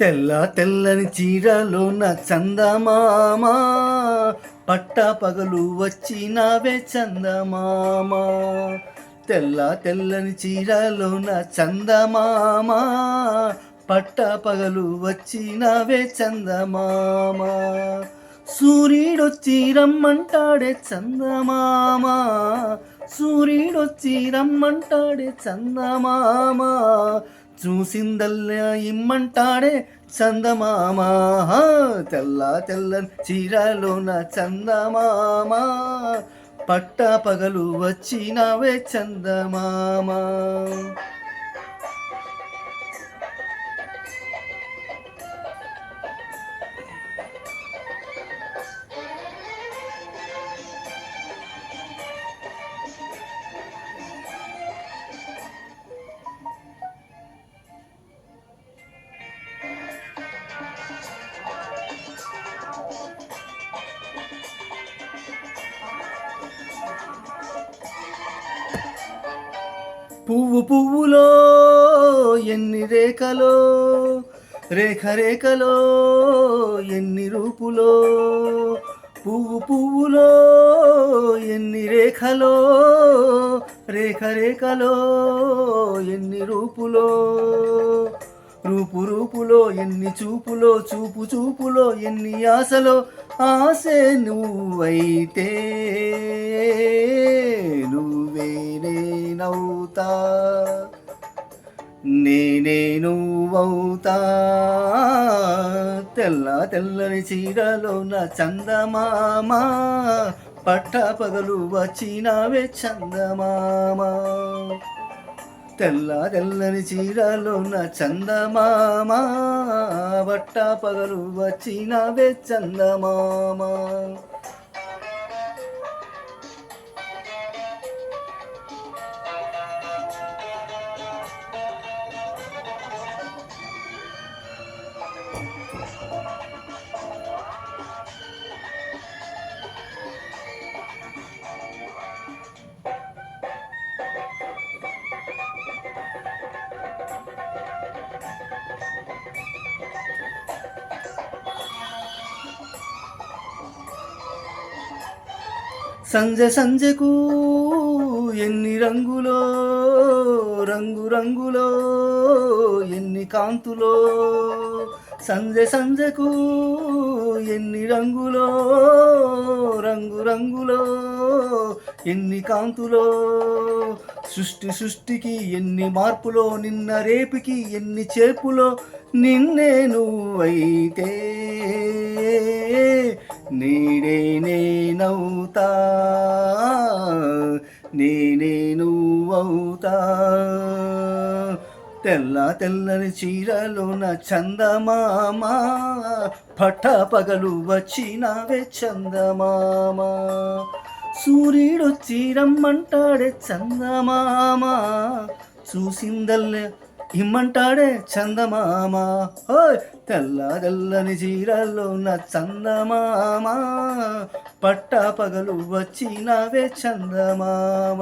తెల్ల తెల్లని చీరలోన చందమామ పట్ట పగలు వచ్చినవే చందమామ. తెల్ల తెల్లని చీరలోన చందమామ పట్ట పగలు వచ్చినవే చందమామ. సూర్యుడొచ్చి రమ్మంటాడే చందమామ సూర్యుడొచ్చి రమ్మంటాడే చందమామ. చూసిందల్లా ఇమ్మంటాడే చందమామ. తెల్ల తెల్లని చీరలోన చందమామ. పట్ట పగలు వచ్చినవే చందమామా. పువ్వు పువ్వులో ఎన్ని రేఖలో రేఖ రేఖలో ఎన్ని రూపులో? పువ్వు పువ్వులో ఎన్ని రేఖలో రేఖ రేఖలో ఎన్ని రూపులో? రూపు రూపులో ఎన్ని చూపులో చూపు చూపులో ఎన్ని ఆశలో ఆశే నువ్వైతే నువ్వేనే నేనవుతా. నేనే నువ్వవుతా. తెల్ల తెల్లని చీరలో నా చందమామ పట్ట పగలు వచ్చినవే చందమామ. తెల్ల తెల్లని చీరలో నా చందమామ పట్ట పగలు వచ్చినవే చందమామ. సంజ సంజకు ఎన్ని రంగులో రంగు రంగులో ఎన్ని కాంతులో. సంజ సంజకు ఎన్ని రంగులో రంగు రంగులో ఎన్ని కాంతులో. సృష్టి సృష్టికి ఎన్ని మార్పులో నిన్న రేపుకి ఎన్ని చేపులో నిన్నే నువ్వైతే. నీడే నేనవుతా నేనే నువ్వవుతా తెల్ల తెల్లని చీరలోన చందమామ పట్ట పగలు వచ్చినావే చందమామ. సూర్యుడు చీరమ్మంటాడే చందమామ చూసిందల్లే ఇమ్మంటాడే చందమామ. ఓయ్ తెల్ల తెల్లని చీరల్లో ఉన్న చందమామ. పట్ట పగలు వచ్చినవే చందమామ.